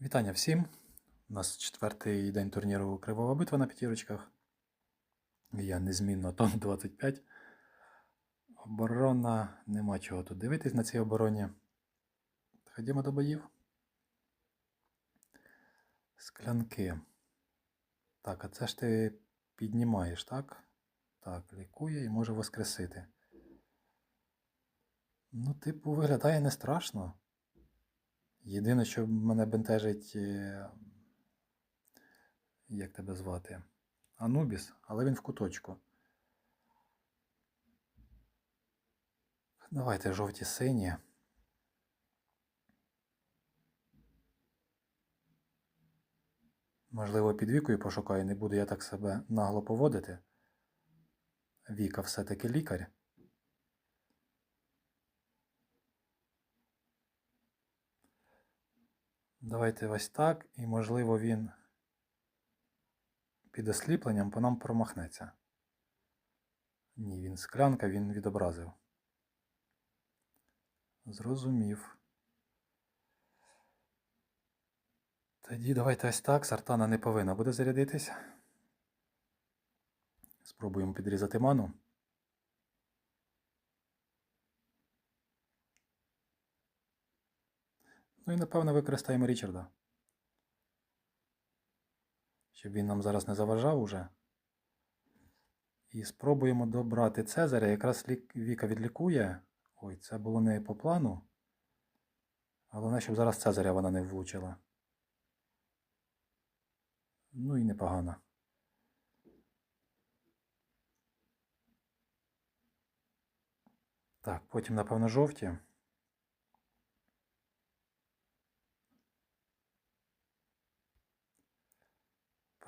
Вітання всім! У нас четвертий день турніру Кривова битва на п'ятірочках. Я незмінно тон 25. Оборона, нема чого тут дивитись на цій обороні. Ходімо до боїв. Склянки. Так, а це ж ти піднімаєш, так? Так, лікує і може воскресити. Ну, типу, виглядає не страшно. Єдине, що мене бентежить, е, як тебе звати? Анубіс, але він в куточку. Давайте жовті сині. Можливо, під вікою пошукаю, не буду я так себе нагло поводити. Віка все-таки лікар. Давайте ось так, і можливо він під осліпленням по нам промахнеться. Ні, він склянка, він відобразив. Зрозумів. Тоді давайте ось так. Сартана не повинна буде зарядитись. Спробуємо підрізати ману. Ну і напевно використаємо Річарда. Щоб він нам зараз не заважав уже. І спробуємо добрати Цезаря. Якраз. Віка відлікує. Ой, це було не по плану. Головне, щоб зараз Цезаря вона не влучила. Ну і непогано. Так, потім, напевно, жовті.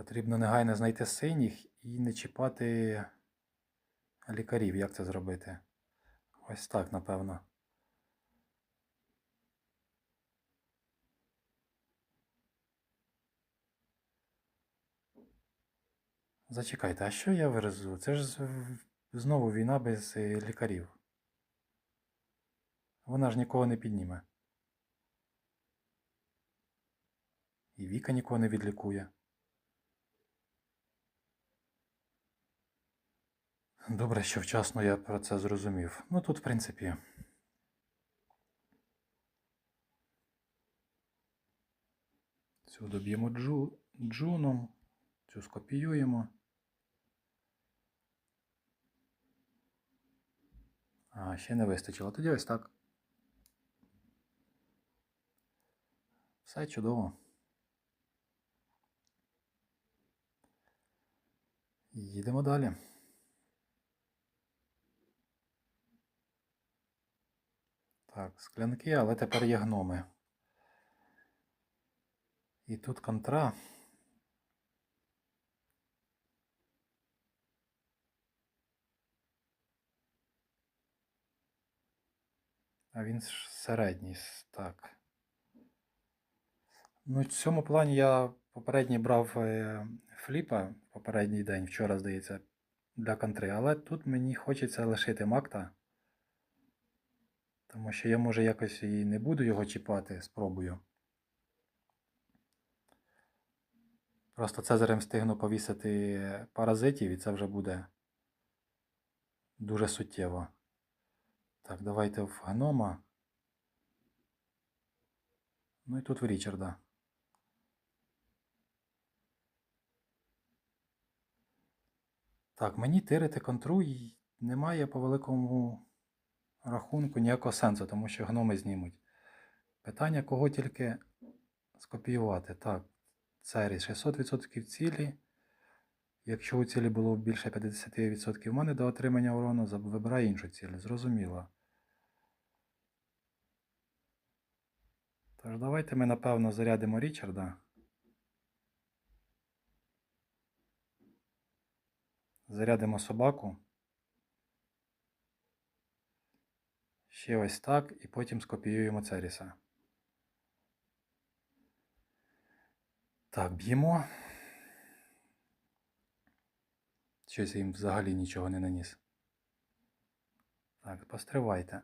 Потрібно негайно знайти синіх і не чіпати лікарів. Як це зробити? Ось так, напевно. Зачекайте, а що я вирізу? Це ж знову війна без е, лікарів. Вона ж нікого не підніме. І Віка нікого не відлікує. Добре, що вчасно я про це зрозумів. Ну тут, в принципі. Цю доб'ємо джу, джуном, цю скопіюємо. А, ще не вистачило. Тоді ось так. Все чудово. Їдемо далі. Так, склянки, але тепер є гноми. І тут контра. А він середній. Так. Ну, в цьому плані я попередній брав е, фліпа попередній день, вчора, здається, для контри, але тут мені хочеться лишити Макта. Тому що я, може, якось і не буду його чіпати, спробую. Просто Цезарем встигну повісити паразитів, і це вже буде дуже суттєво. Так, давайте в гнома. Ну і тут в Річарда. Так, мені тирити контру немає по великому рахунку ніякого сенсу, тому що гноми знімуть. Питання, кого тільки скопіювати. Так, Цері 600% цілі. Якщо у цілі було більше 50% мани до отримання урону, вибирай іншу ціль. Зрозуміло. Тож давайте ми, напевно, зарядимо Річарда. Зарядимо собаку. Ще ось так, і потім скопіюємо Церіса. Так, б'ємо. Щось їм взагалі нічого не наніс. Так, постривайте.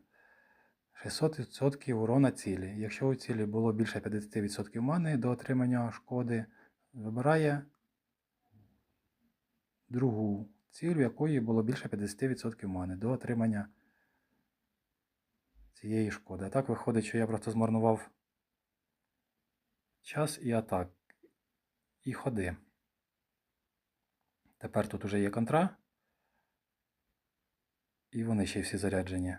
600% урона цілі. Якщо у цілі було більше 50% мани до отримання шкоди, вибирає другу ціль, у якої було більше 50% мани до отримання цієї шкоди. А так виходить, що я просто змарнував час і атак, і ходи. Тепер тут уже є контра. І вони ще всі заряджені.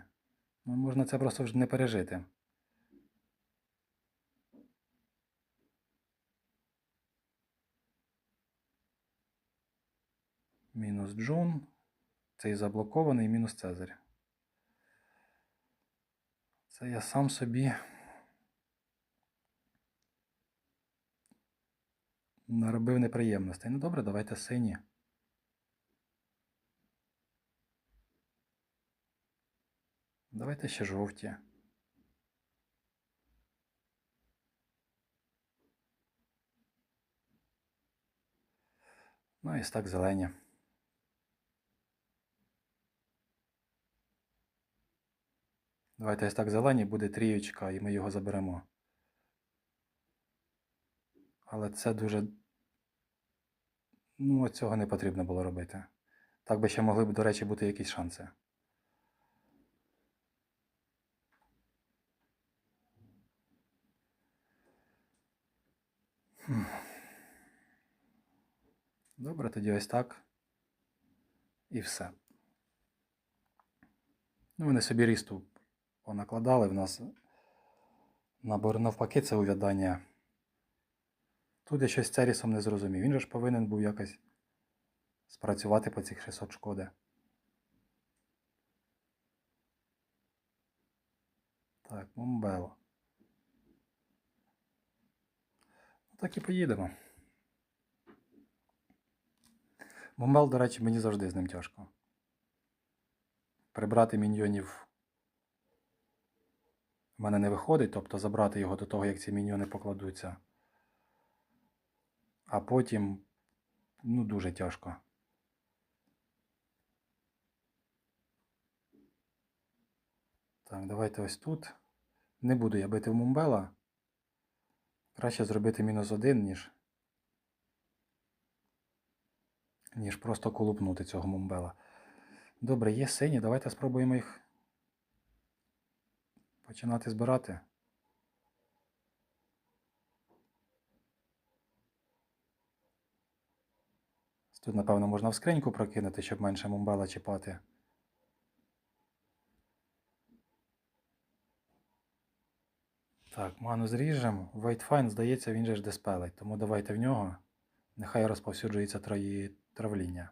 Ну, можна це просто вже не пережити. Мінус Джун. Цей заблокований, мінус Цезарь. Це я сам собі наробив неприємностей. Ну добре, давайте сині. Давайте ще жовті. Ну і так зелені. Давайте ось так зелені буде трієчка, і ми його заберемо. Але це дуже. Ну, цього не потрібно було робити. Так би ще могли б, до речі, бути якісь шанси. Добре, тоді ось так. І все. Ну, вони собі рісту понакладали в нас. Навпаки, це увядання. Тут я щось з Церісом не зрозумів. Він же ж повинен був якось спрацювати по цих 600 шкоди. Так, Момбело. Так і поїдемо. Момбел, до речі, мені завжди з ним тяжко. Прибрати міньйонів в мене не виходить, тобто забрати його до того, як ці міньйони покладуться. А потім, ну, дуже тяжко. Так, давайте ось тут. Не буду я бити в Мумбела. Краще зробити мінус один, ніж. Ніж просто колупнути цього Мумбела. Добре, є сині, давайте спробуємо їх починати збирати. Тут, напевно, можна в скриньку прокинути, щоб менше мумбела чіпати. Так, ману зріжемо. Вайтфайн, здається, він же ж диспелить, тому давайте в нього. Нехай розповсюджується травління.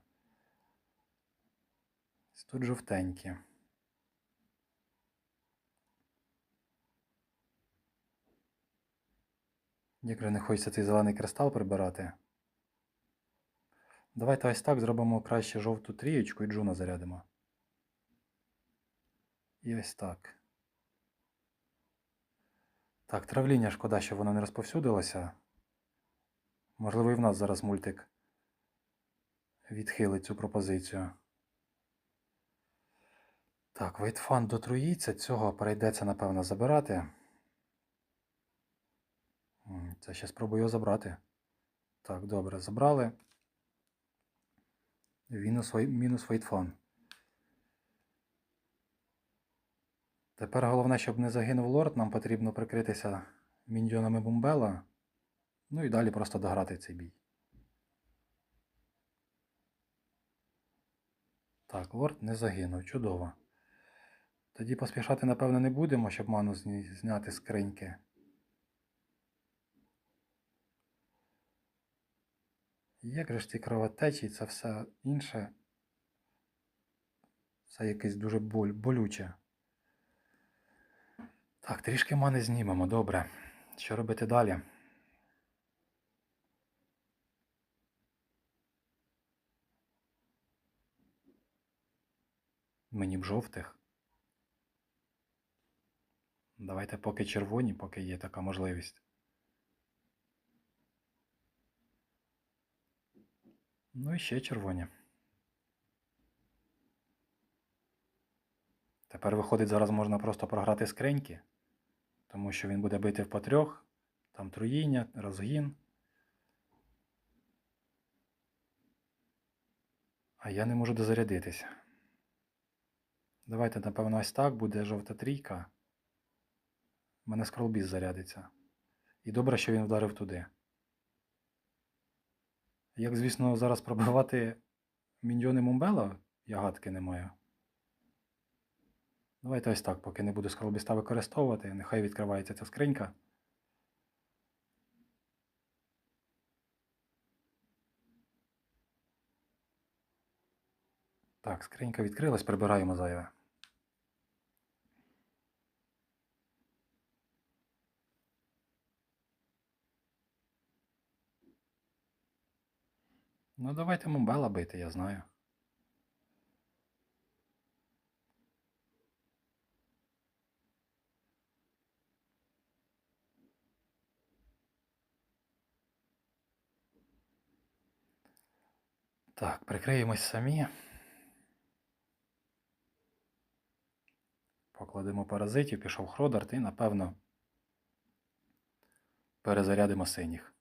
Тут жовтенькі. Як не хочеться цей зелений кристал прибирати. Давайте ось так зробимо краще жовту трієчку і джуна зарядимо. І ось так. Так, травління шкода, що воно не розповсюдилося. Можливо, і в нас зараз мультик відхилить цю пропозицію. Так, вейтфан дотруїться, цього перейдеться, напевно, забирати. Це ще спробую його забрати. Так, добре, забрали. Мінус, мінус вейтфан. Тепер головне, щоб не загинув лорд, нам потрібно прикритися міньйонами бомбела. Ну і далі просто дограти цей бій. Так, лорд не загинув. Чудово. Тоді поспішати, напевно, не будемо, щоб ману зняти з скриньки. Ж ці кровотечі, це все інше. Це якесь дуже боль, болюче. Так, трішки мани знімемо, добре. Що робити далі? Мені б жовтих. Давайте поки червоні, поки є така можливість. Ну і ще червоні. Тепер виходить, зараз можна просто програти скриньки, тому що він буде бити в по трьох, там труїння, розгін. А я не можу дозарядитися. Давайте, напевно, ось так буде жовта трійка. У мене скролбіс зарядиться. І добре, що він вдарив туди. Як, звісно, зараз пробивати міньйони Мумбела, я гадки не маю. Давайте ось так, поки не буду скролбіста використовувати, нехай відкривається ця скринька. Так, скринька відкрилась, прибираємо зайве. Ну, давайте Мумбела бити, я знаю. Так, прикриємось самі. Покладемо паразитів, пішов Хродарт і, напевно, перезарядимо синіх.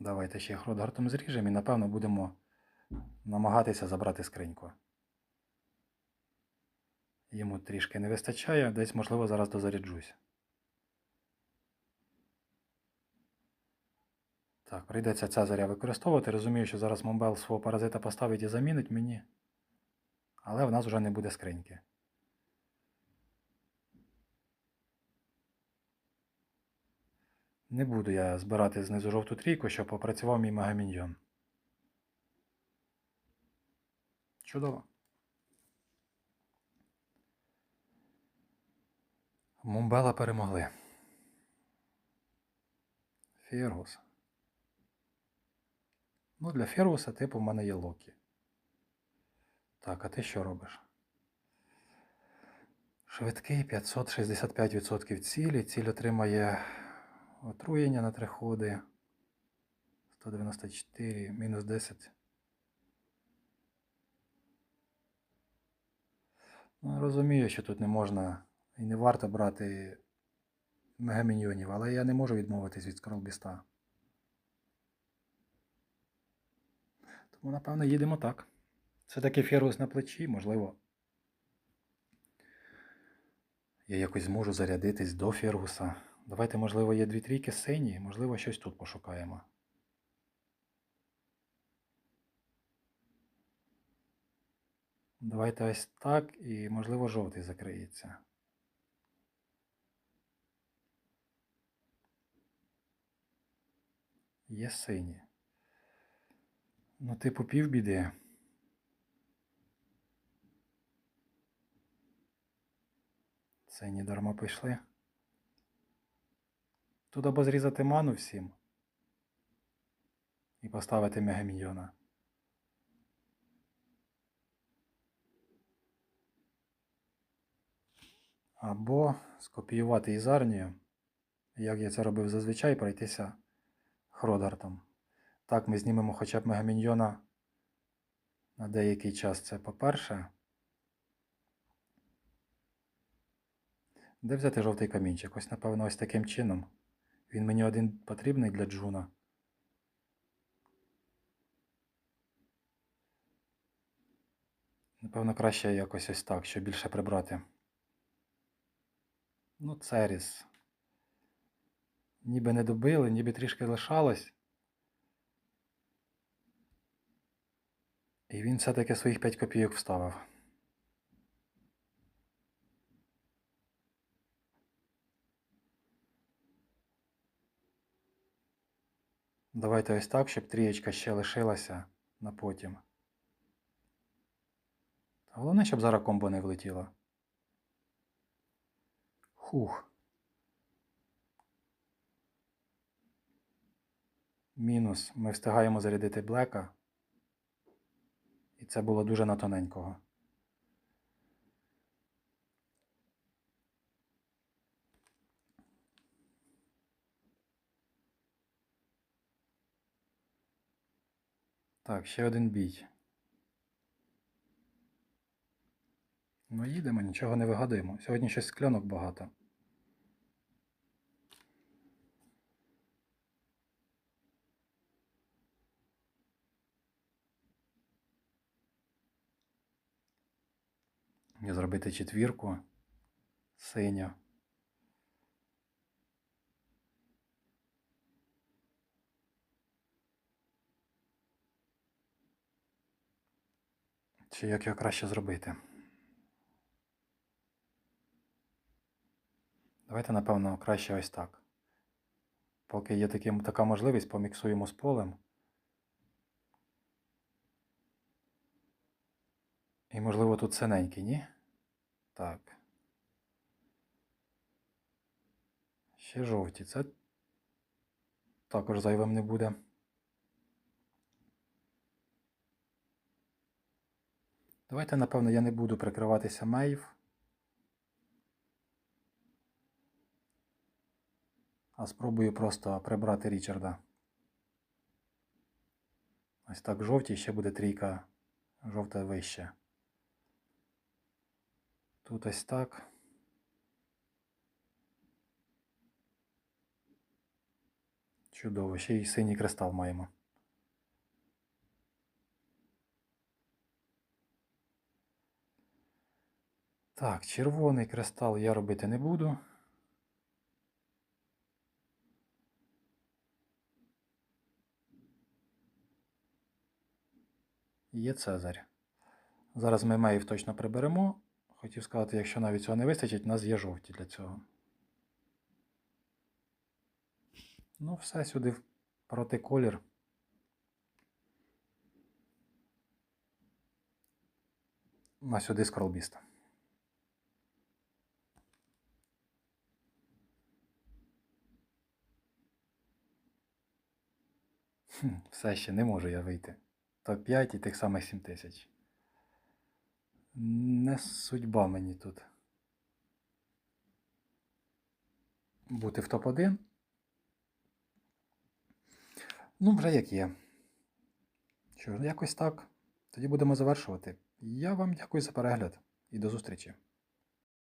Давайте ще Хродгартом зріжемо і, напевно, будемо намагатися забрати скриньку. Йому трішки не вистачає, десь, можливо, зараз дозаряджусь. Так, прийдеться Цезаря використовувати. Розумію, що зараз Момбел свого паразита поставить і замінить мені. Але в нас вже не буде скриньки. Не буду я збирати знизу жовту трійку, щоб попрацював мій мегаміньйон. Чудово. Мумбела перемогли. Фергус. Ну, для Фергуса, типу, в мене є Локі. Так, а ти що робиш? Швидкий 565% цілі. Ціль отримає отруєння на три ходи. 194, мінус 10. Ну, розумію, що тут не можна і не варто брати мегаміньйонів, але я не можу відмовитись від скролбіста. Тому, напевно, їдемо так. Все-таки фергус на плечі, можливо. Я якось зможу зарядитись до фергуса. Давайте, можливо, є дві трійки сині, можливо, щось тут пошукаємо. Давайте ось так і, можливо, жовтий закриється. Є сині. Ну, типу, півбіди. Сині дарма пішли. Тут або зрізати ману всім і поставити мегаміньйона. Або скопіювати із арнію, як я це робив зазвичай, пройтися Хродартом. Так, ми знімемо хоча б мегаміньйона на деякий час. Це по-перше. Де взяти жовтий камінчик? Ось, напевно, ось таким чином. Він мені один потрібний для джуна. Напевно, краще якось ось так, щоб більше прибрати. Ну, Церіс. Ніби не добили, ніби трішки лишалось. І він все-таки своїх 5 копійок вставив. Давайте ось так, щоб трієчка ще лишилася на потім. Головне, щоб зараз комбо не влетіло. Хух. Мінус. Ми встигаємо зарядити блека. І це було дуже на тоненького. Так, ще один бій. Ну, їдемо, нічого не вигадуємо. Сьогодні щось склянок багато. Зробити четвірку синю. Чи як його краще зробити? Давайте, напевно, краще ось так. Поки є таким, така можливість, поміксуємо з полем. І, можливо, тут синенький, ні? Так. Ще жовті. Це також зайвим не буде. Давайте, напевно, я не буду прикриватися мейв. А спробую просто прибрати Річарда. Ось так жовті, ще буде трійка жовта вище. Тут ось так. Чудово, ще й синій кристал маємо. Так, червоний кристал я робити не буду. Є Цезарь. Зараз ми меїв точно приберемо. Хотів сказати, якщо навіть цього не вистачить, у нас є жовті для цього. Ну, все сюди проти колір. На сюди скролбіст. Все ще не можу я вийти. Топ-5 і тих самих 7 тисяч. Не судьба мені тут. Бути в топ-1. Ну, вже як є. Що якось так. Тоді будемо завершувати. Я вам дякую за перегляд і до зустрічі.